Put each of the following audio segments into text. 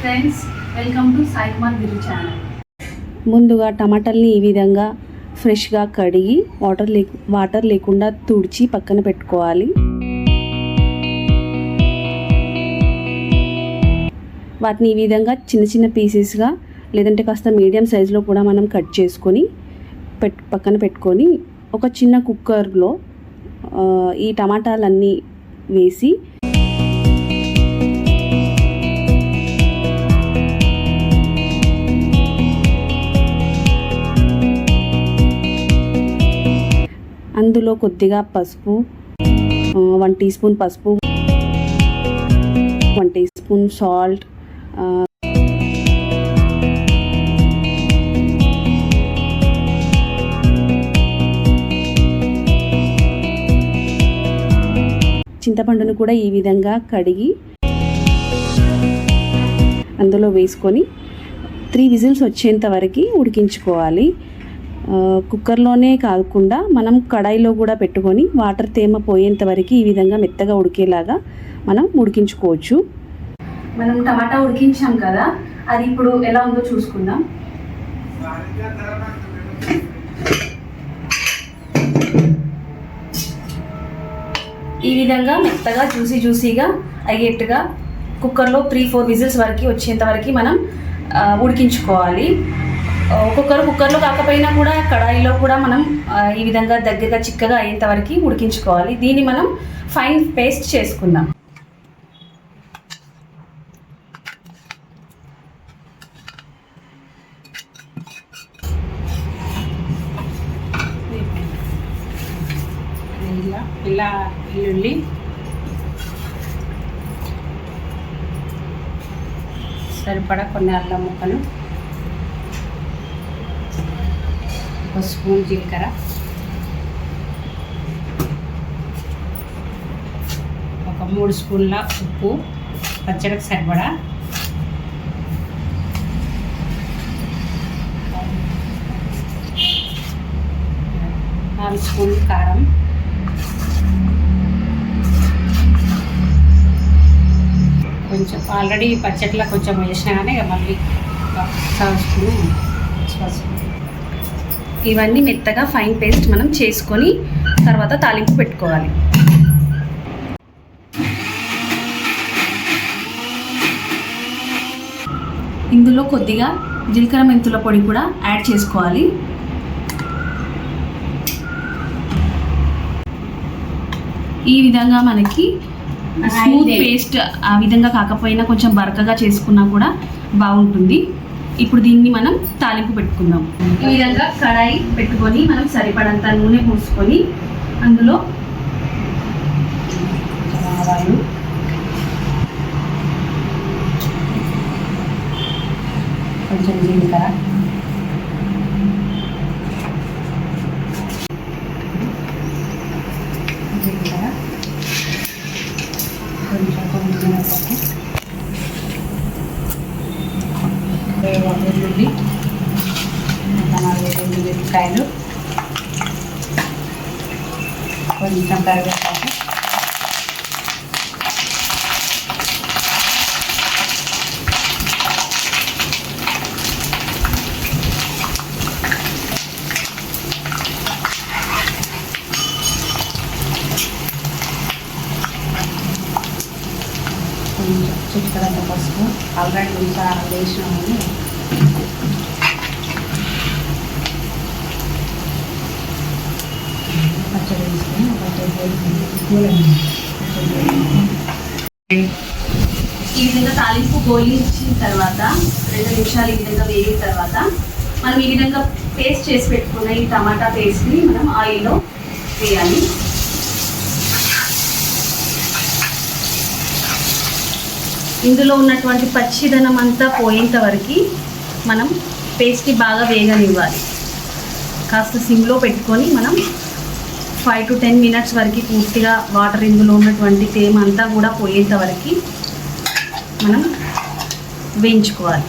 Friends welcome to Sai Kumar Guru channel ముందుగా టమాటాల్ని ఈ విధంగా ఫ్రెష్గా కడిగి వాటర్ లే వాటర్ లేకుండా తుడిచి పక్కన పెట్టుకోవాలి. వాటిని ఈ విధంగా చిన్న చిన్న పీసెస్గా లేదంటే కాస్త మీడియం సైజులో కూడా మనం కట్ చేసుకొని పెట్ పక్కన పెట్టుకొని ఒక చిన్న కుక్కర్లో ఈ టమాటాలన్నీ వేసి అందులో కొద్దిగా పసుపు వన్ టీ స్పూన్ పసుపు వన్ టీ స్పూన్ సాల్ట్ చింతపండును కూడా ఈ విధంగా కడిగి అందులో వేసుకొని త్రీ విజిల్స్ వచ్చేంత వరకు ఉడికించుకోవాలి. కుక్కర్లోనే కాకుండా మనం కడాయిలో కూడా పెట్టుకొని వాటర్ తేమ పోయేంత వరకు ఈ విధంగా మెత్తగా ఉడికేలాగా మనం ఉడికించుకోవచ్చు. మనం టమాటా ఉడికించాం కదా అది ఇప్పుడు ఎలా ఉందో చూసుకుందాం. ఈ విధంగా మెత్తగా జ్యూసీ జ్యూసీగా అయ్యేట్టుగా కుక్కర్లో త్రీ ఫోర్ విజిల్స్ వరకు వచ్చేంత వరకు మనం ఉడికించుకోవాలి. ఒక్కొక్కరు కుక్కర్లో కాకపోయినా కూడా కడాయిలో కూడా మనం ఈ విధంగా దగ్గరగా చిక్కగా అయ్యేంత వరకు ఉడికించుకోవాలి. దీన్ని మనం ఫైన్ పేస్ట్ చేసుకుందాం. ఇలా ఇలా వెల్లుల్లి. సరిపడా కొన్ని అల్లం ముక్కలు. ఒక స్పూన్ జీలకర్ర. ఒక మూడు స్పూన్ల ఉప్పు పచ్చడికి సరిపడా. నాలుగు స్పూన్లు కారం. కొంచెం ఆల్రెడీ పచ్చట్లో కొంచెం వేసినా కానీ మళ్ళీ ఒక పసుపు. ఇవన్నీ మెత్తగా ఫైన్ పేస్ట్ మనం చేసుకొని తర్వాత తాలింపు పెట్టుకోవాలి. ఇందులో కొద్దిగా జీలకర్ర మెంతుల పొడి కూడా యాడ్ చేసుకోవాలి. ఈ విధంగా మనకి స్మూత్ పేస్ట్ ఆ విధంగా కాకపోయినా కొంచెం బరకగా చేసుకున్నా కూడా బాగుంటుంది. ఇప్పుడు దీన్ని మనం తాలింపు పెట్టుకుందాం. ఈ విధంగా కడాయి పెట్టుకొని మనం సరిపడంత నూనె పోసుకొని అందులో ఆవాలు కొంచెం జీలకర్ర జీలకర్ర కొంచెం కొంచెం వెల్లుల్లి ఒక నాలుగు మిరపకాయలు. కొంచెం కరివేపాకు. కొంచెం చిటికడంత పసుపు. ఆల్రెడీ ఇంకా వేసినామని పచ్చడి వేసుకొని ఒక టేబుల్ ఈ విధంగా తాలింపు గోలించిన తర్వాత రెండు నిమిషాలు ఈ విధంగా వేగిన తర్వాత మనం ఈ విధంగా పేస్ట్ చేసి పెట్టుకున్న ఈ టమాటా పేస్ట్ని మనం ఆయిల్లో వేయాలి. ఇందులో ఉన్నటువంటి పచ్చిదనం అంతా పోయేంత వరకు మనం పేస్ట్ని బాగా వేగనివ్వాలి. కాస్త సిమ్లో పెట్టుకొని మనం ఫైవ్ టు టెన్ మినిట్స్ వరకు పూర్తిగా వాటర్ ఇందులో ఉన్నటువంటి తేమ అంతా కూడా పోయేంత వరకు మనం వేయించుకోవాలి.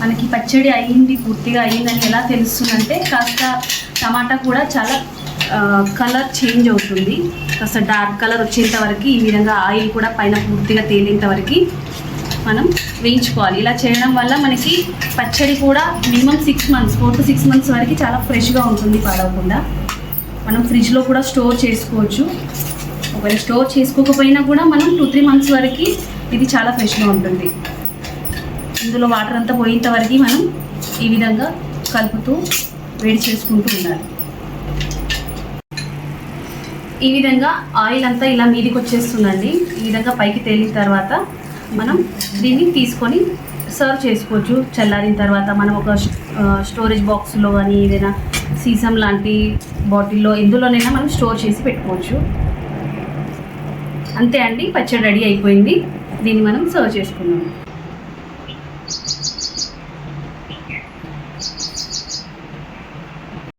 మనకి పచ్చడి అయ్యింది పూర్తిగా అయ్యిందని ఎలా తెలుస్తుందంటే కాస్త టమాటా కూడా చాలా కలర్ చేంజ్ అవుతుంది. కాస్త డార్క్ కలర్ వచ్చేంత వరకు ఈ విధంగా ఆయిల్ కూడా పైన పూర్తిగా తేలేంత వరకు మనం వేయించుకోవాలి. ఇలా చేయడం వల్ల మనకి పచ్చడి కూడా minimum six months four to six months వరకు చాలా ఫ్రెష్గా ఉంటుంది పాడవకుండా. మనం ఫ్రిడ్జ్లో కూడా స్టోర్ చేసుకోవచ్చు. ఒకవేళ స్టోర్ చేసుకోకపోయినా కూడా మనం టూ త్రీ మంత్స్ వరకు ఇది చాలా ఫ్రెష్గా ఉంటుంది. ఇందులో వాటర్ అంతా పోయేంత వరకు మనం ఈ విధంగా కలుపుతూ వేడి చేసుకుంటూ ఉండాలి. ఈ విధంగా ఆయిల్ అంతా ఇలా మీదికి వచ్చేస్తుందండి. ఈ విధంగా పైకి తేలిన తర్వాత మనం దీన్ని తీసుకొని సర్వ్ చేసుకోవచ్చు. చల్లారిన తర్వాత మనం ఒక స్టోరేజ్ బాక్స్లో కానీ ఏదైనా సీసం లాంటి బాటిల్లో ఎందులోనైనా మనం స్టోర్ చేసి పెట్టుకోవచ్చు. అంతే అండి. పచ్చడి రెడీ అయిపోయింది. దీన్ని మనం సర్వ్ చేసుకున్నాం